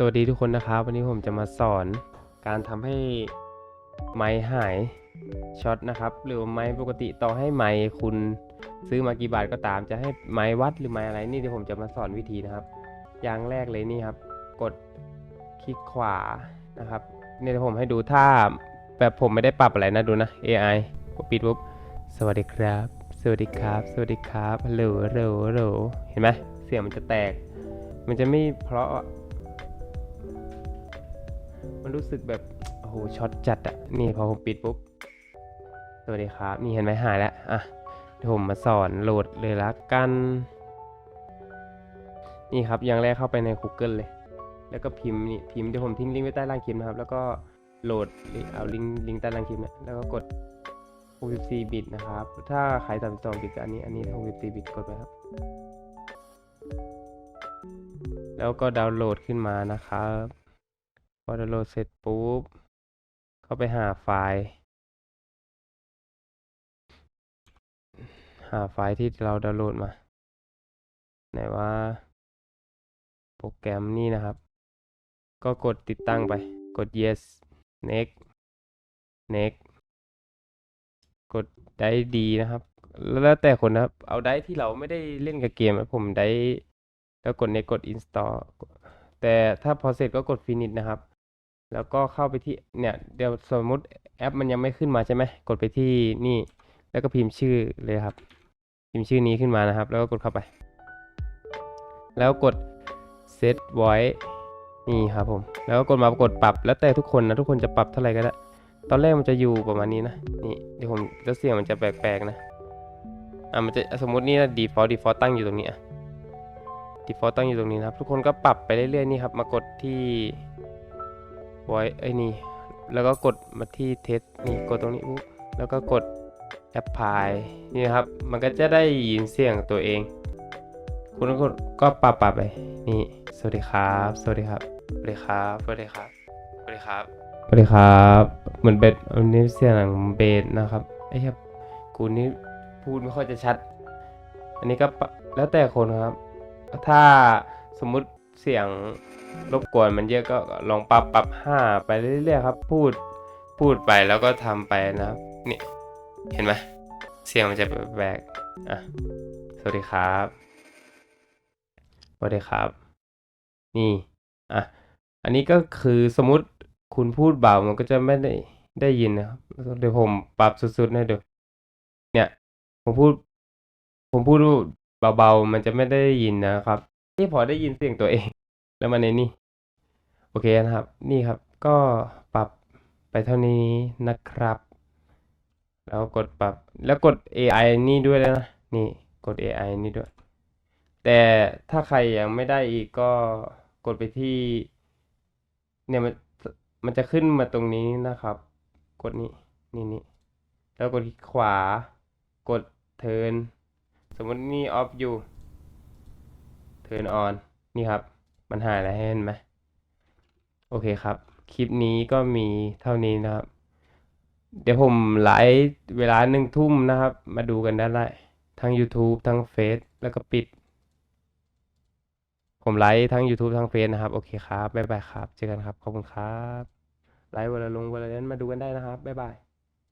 สวัสดีทุกคนนะครับ วันนี้ผมจะมาสอนการทำให้ไม้หายช็อตนะครับ หรือไม้ปกติต่อให้ไม้คุณซื้อมากี่บาทก็ตาม จะให้ไม้วัดหรือไม้อะไรนี่เดี๋ยวผมจะมาสอนวิธีนะครับ อย่างแรกเลยนี่ครับ กดคลิกขวานะครับนี่เดี๋ยวผมให้ดูถ้าแบบผมไม่ได้ปรับอะไรนะดูนะ AI กดปิดปุ๊บสวัสดีครับ สวัสดีครับ สวัสดีครับฮัลโหลฮัลโหลเห็นไหมเสียงมันจะแตก มันจะไม่เพราะ มันรู้สึกแบบโอ้โหช็อตจัดอะนี่พอผมปิดปุ๊บสวัสดีครับ นี่เห็นไหมหายแล้วอะเดี๋ยวผมมาสอนโหลดเลยละกัน นี่ครับอย่างแรกเข้าไปใน Google เลย แล้วก็พิมพ์นี่พิมพ์เดี๋ยวผมทิ้งลิงก์ไว้ใต้ล่างคลิปนะครับ แล้วก็โหลดเอาลิงก์ลิงก์ใต้ล่างคลิปนะแล้วก็กด 64 บิตนะครับ ถ้าใคร32บิตก็อันนี้ อันนี้64บิตกดไปครับ แล้วก็ดาวน์โหลดขึ้นมานะครับ พอดาวน์โหลดเสร็จปุ๊บ เข้าไปหาไฟล์ หาไฟล์ที่เราดาวน์โหลดมา ไหนว่า โปรแกรมนี่นะครับ ก็กดติดตั้งไป กด yes next next กดได้ดีนะครับ แล้วแต่คนนะครับ เอาได้ที่เราไม่ได้เล่นกับเกมอะผมได้แล้วกด next กด install แต่ถ้าพอเสร็จก็กด finish นะครับ แล้วก็เข้าไปที่เนี่ยเดี๋ยวสมมุติแอปมันยังไม่ขึ้นมาใช่ไหมกดไปที่นี่ แล้วก็พิมพ์ชื่อเลยครับ พิมพ์ชื่อนี้ขึ้นมานะครับ แล้วก็กดเข้าไป แล้วกด set voice นี่ครับผม แล้วก็กดมากดปรับแล้วแต่ทุกคนนะทุกคนจะปรับเท่าไหร่ก็ได้ตอนแรกมันจะอยู่ประมาณนี้นะนี่เดี๋ยวผมแล้วเสียงมันจะแปลกๆนะอะมันจะสมมตินี่นะ default default ตั้งอยู่ตรงนี้อะ default ตั้งอยู่ตรงนี้นะครับ ทุกคนก็ปรับไปเรื่อยๆนี่ครับมากดที่ voice ไอ้นี่ แล้วก็กดมาที่ test นี่กดตรงนี้ปุ๊บแล้วก็กด apply นี่นะครับ มันก็จะได้ยินเสียงตัวเอง คุณก็ก็ปรับปรับไป นี่ สวัสดีครับ สวัสดีครับ สวัสดีครับ สวัสดีครับ สวัสดีครับ สวัสดีครับ เหมือนเบสอันนี้เสียงเบสนะครับ ไอ้ครับ กูนี่พูดไม่ค่อยจะชัด อันนี้ก็แล้วแต่คนครับ ถ้าสมมุติเสียง รบกวนมันเยอะก็ลองปรับปรับห้าไปเรื่อยๆครับ พูดพูดไปแล้วก็ทำไปนะครับ นี่เห็นไหมเสียงมันจะแปลกอะสวัสดีครับสวัสดีครับ นี่อะอันนี้ก็คือสมมติคุณพูดเบามันก็จะไม่ได้ได้ยินนะครับเดี๋ยวผมปรับสุดๆให้ดูเนี่ยผมพูด ผมพูดเบาๆมันจะไม่ได้ยินนะครับ ที่พอได้ยินเสียงตัวเอง แล้วมันในนี่โอเคนะครับ นี่ครับ ก็ปรับไปเท่านี้นะครับ แล้วกดปรับ แล้วกด AI นี่ด้วยนะ นี่กด AI นี่ด้วย แต่ถ้าใครยังไม่ได้อีกก็กดไปที่ เนี่ยมันมันจะขึ้นมาตรงนี้นะครับ กดนี้นี่นี่แล้วกดขวา กด turn สมมตินี่ off อยู่ turn on นี่ครับ มันหายแล้วเห็นไหมโอเคครับ คลิปนี้ก็มีเท่านี้นะครับ เดี๋ยวผมไลฟ์เวลาหนึ่งทุ่มนะครับ มาดูกันได้ทั้ง YouTube ทั้งเฟซแล้วก็ปิด ผมไลฟ์ทั้ง YouTube ทั้งเฟซนะครับ โอเคครับ บ๊ายบายครับ เจอกันครับ ขอบคุณครับ ไลฟ์วันละลงวันละนั้นมาดูกันได้นะครับ บ๊ายบาย